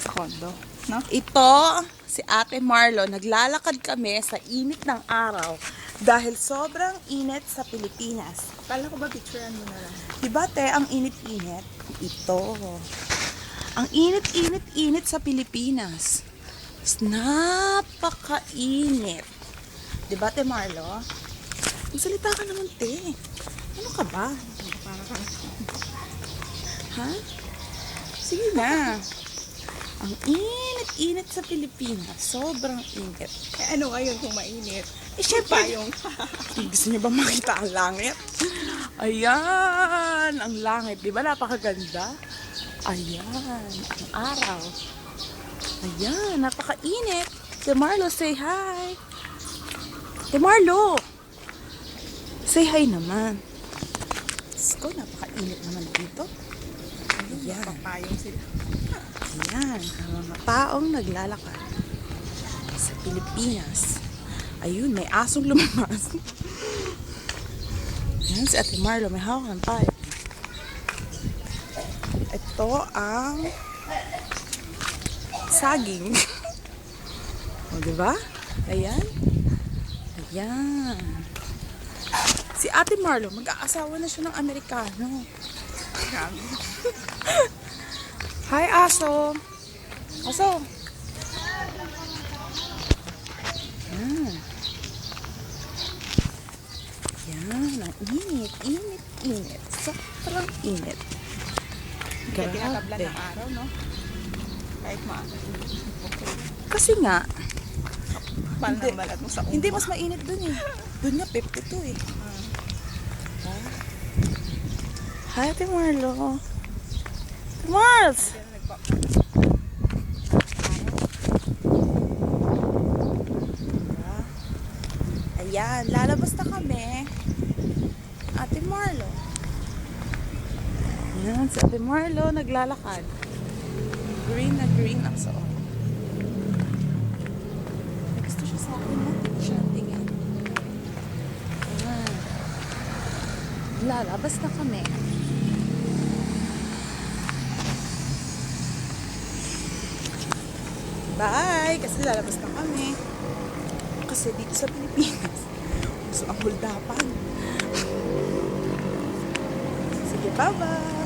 Sa condo, no? Ito, si Ate Marlo, naglalakad kami sa init ng araw dahil sobrang init sa Pilipinas. Kala ko ba picturean mo na lang? Diba, te, ang init-init? Ito. Ang init-init-init sa Pilipinas. Napakainit. Diba, te Marlo? Magsalita ka naman, te. Ano ka ba? Para ka Ha? Sige na. Ang init-init sa Pilipinas. Sobrang init. Eh, ano ngayon kung mainit? Eh, syempre, Payong. Gusto niyo ba makita ang langit? Ayan, ang langit. Di ba napakaganda? Ayan, ang araw. Ayan, napakainit. Si Marlo, say hi. Si Marlo. Say hi naman. Diyos ko, napakainit naman dito. Ayan. Papayong sila. Ayan, ang mga taong naglalakad sa Pilipinas. Ayun, may asong lumabas. Ayan, si Ate Marlo, may hawak ng tayo. Ito ang saging. o, di ba? Ayan. Ayan. Si Ate Marlo, mag-aasawa na siya ng Amerikano. Grabe. Aso. Aso. Yan. Yan, ang init, init, init. Sobrang init. Kaya Grabe. ng araw, no? Kahit maaga. Okay. Kasi nga, Paano Hindi. balat mo sa umo? hindi mas mainit dun eh. Dun nga, 52 eh. Hi, Ate Marlo. Mars! Yan, nagpa- Ayan, lalabas na kami. Ate Marlo. Ayan, si Ate Marlo naglalakad. Green na green ang suot. Gusto siya sa akin? Hindi siya tingin. Ayan. Lalabas na kami. Bye! Kasi lalabas na kami. Kasi dito sa Pilipinas, gusto ang huldapan. Sige, bye-bye!